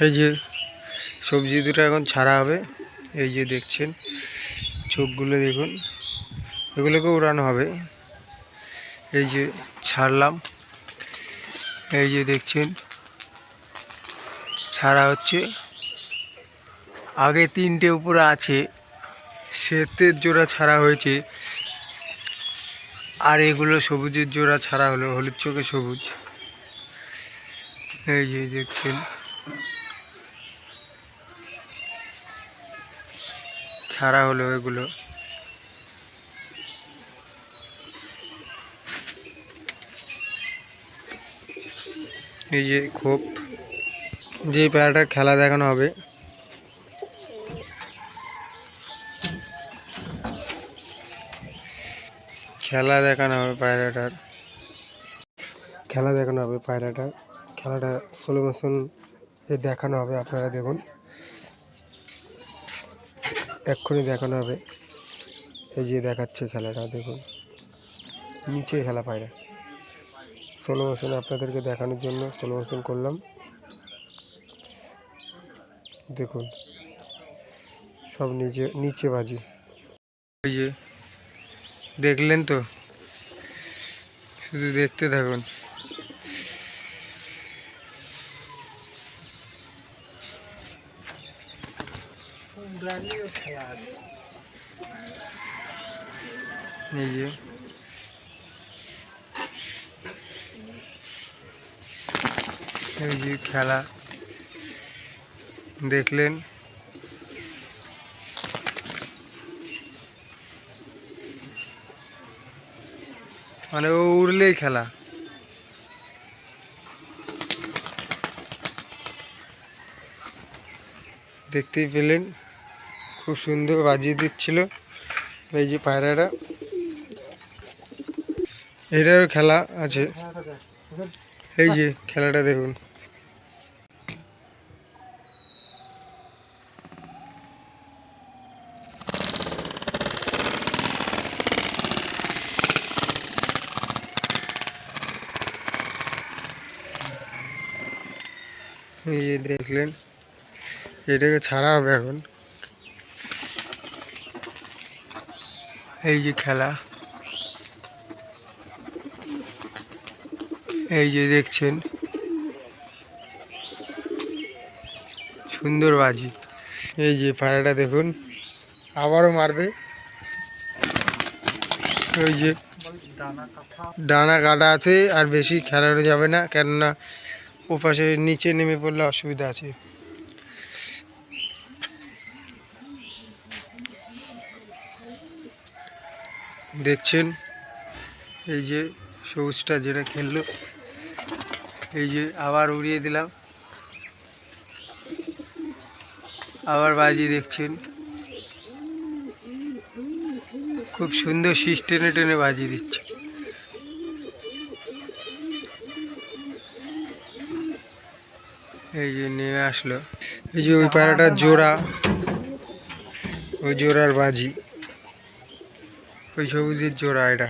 এই যে সবজি দুটো এখন ছাড়া হবে। এই যে দেখছেন, চোখগুলো দেখুন এগুলোকে উড়ানো হবে। এই যে ছাড়লাম। এই যে দেখছেন, ছাড়া হচ্ছে। আগে তিনটে উপরে আছে, শ্বেতের জোড়া ছাড়া হয়েছে। আর এগুলো সবুজের জোড়া ছাড়া হলো, হলুদ চোখে সবুজ। এই যে দেখছেন ছাড়া হলো এগুলো। এই যে খোপ, যে প্যারাটার খেলা দেখানো হবে। খেলা দেখানো হবে পায়রাটার। খেলা দেখানো হবে পায়রাটার। খেলাটা স্লো মোশন দেখানো হবে, আপনারা দেখুন। এক্ষুনি দেখানো হবে। এই যে দেখাচ্ছে খেলাটা, দেখুন। নিচে খেলা পায়রা। স্লো মোশনে আপনাদেরকে দেখানোর জন্য স্লো মোশন করলাম। দেখুন, সব নিচে নিচে বাজি। এই যে, দেখলেন তো? শুধু দেখতে থাকুন। এই যে এই যে খেলা দেখলেন মানে ও উড়লেই খেলা দেখতেই পেলেন খুব সুন্দর বাজিয়ে দিচ্ছিল এই যে পায়রাটা এটারও খেলা আছে। এই যে খেলাটা দেখুন। এই যে দেখলেন, এটাকে ছাড়া হবে এখন। এই যে খেলা। এই যে দেখছেন। সুন্দর বাজি। এই যে পায়রাটা দেখুন, আবারও মারবে। ওই যে ডানা কাটা আছে, আর বেশি খেলানো যাবে না, কেননা ওপাশে নিচে নেমে পড়লে অসুবিধা আছে। দেখছেন? এই যে সবুজটা যেটা খেললো, এই যে আবার উড়িয়ে দিলাম। আবার বাজি দেখছেন? খুব সুন্দর শীষ টেনে টেনে বাজি দিচ্ছে। এই যে নেমে আসলো। এই যে ওই পায়রাটার জোড়া, ওই জোড়ার বাজি। ওই সবুজের জোড়া এটা।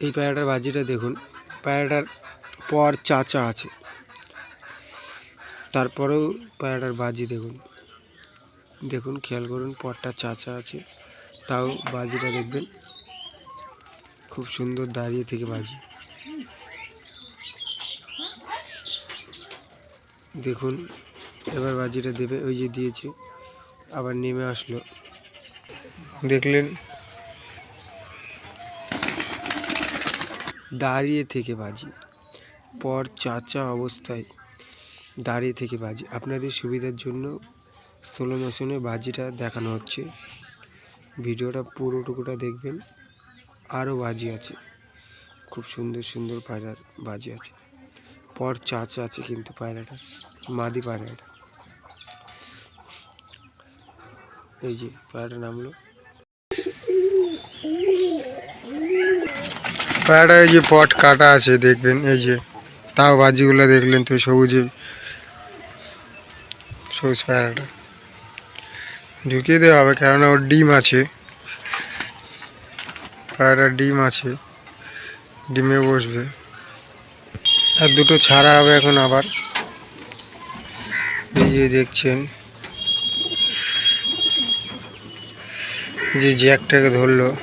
এই পায়রাটার বাজিটা দেখুন। পায়রাটার পর চাচা আছে। তারপরেও পায়রাটার বাজি দেখুন। দেখুন, খেয়াল করুন, পরটা চাচা আছে। তাও বাজিটা দেখবেন। খুব সুন্দর দাঁড়িয়ে থেকে বাজি। দেখুন, এবার বাজিটা দেবে, ওই যে দিয়েছে। আবার নেমে আসলো। দেখলেন দাঁড়িয়ে থেকে বাজি। পর চাচা অবস্থায় দাঁড়িয়ে থেকে বাজি। আপনাদের সুবিধার জন্য স্লো মোশনে বাজিটা দেখানো হচ্ছে। ভিডিওটা পুরোটুকুটা দেখবেন। আরও বাজি আছে। খুব সুন্দর সুন্দর পায়রার বাজি আছে। পর চাচা আছে কিন্তু পায়রাটা, মাদি পায়রাটা। এই যে পায়রাটা নামলো। পায়রাটার এই যে পট কাটা আছে, দেখবেন, এই যে তাও বাজিগুলো দেখলেন তো সবুজে। সবুজ পায়রাটা ঢুকিয়ে দেওয়া হবে, কেননা ওর ডিম আছে। পায়রাটার ডিম আছে। ডিমে বসবে। আর দুটো ছাড়া হবে এখন আবার। এই যে দেখছেন যে জ্যাকটাকে ধরলো।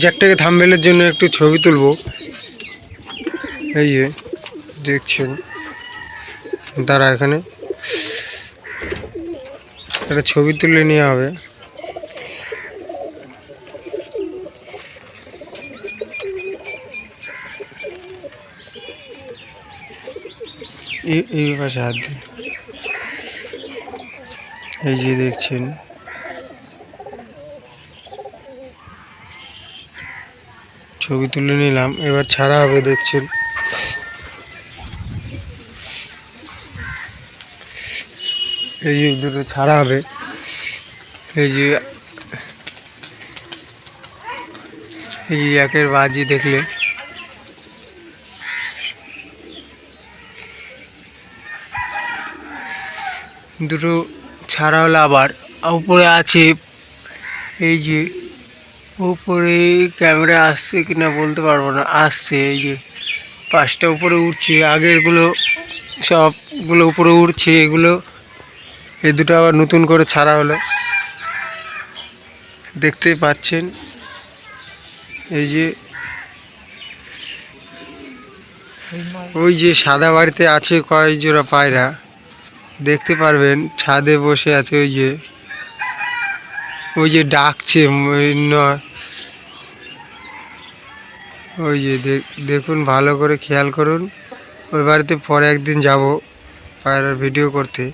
জ্যাকটাকে থামবেলের জন্য একটু ছবি তুলবো। এই যে, দেখছেন? দাঁড়া এখানে। একটা ছবি তুলে নেওয়া হবে। এই পাশে হাত দিয়ে। এই যে দেখছেন? ছবি তুলে নিলাম। এবার ছাড়া হবে, দেখছেন। এই যে দুটো ছাড়া হবে। এই যে এই যে একের বাজি দেখলে। দুটো ছাড়া হলো আবার। উপরে আছে এই যে উপরে ক্যামেরা আসছে কিনা বলতে পারব না, আসছে, এই যে পাঁচটা উপরে উঠছে, আগেরগুলো সবগুলো উপরে উঠছে, এগুলো এই দুটো আবার নতুন করে ছাড়া হলো। দেখতেই পাচ্ছেন, এই যে, ওই যে সাদা বাড়িতে আছে কয় জোড়া পায়রা, দেখতে পারবেন, ছাদে বসে আছে ওই যে। ওই যে ডাকছে, ওই যে দেখ- দেখুন, ভালো করে খেয়াল করুন। ওই বাড়িতে পরে একদিন যাব পায়রার ভিডিও করতে।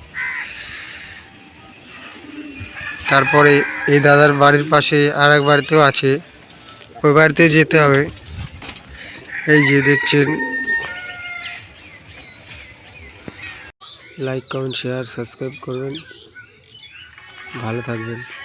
তারপরে এই দাদার বাড়ির পাশে আর এক বাড়িতেও আছে। ওই বাড়িতে যেতে হবে। এই যে দেখছেন। লাইক, কমেন্ট, শেয়ার, সাবস্ক্রাইব করবেন। ভালো থাকবেন।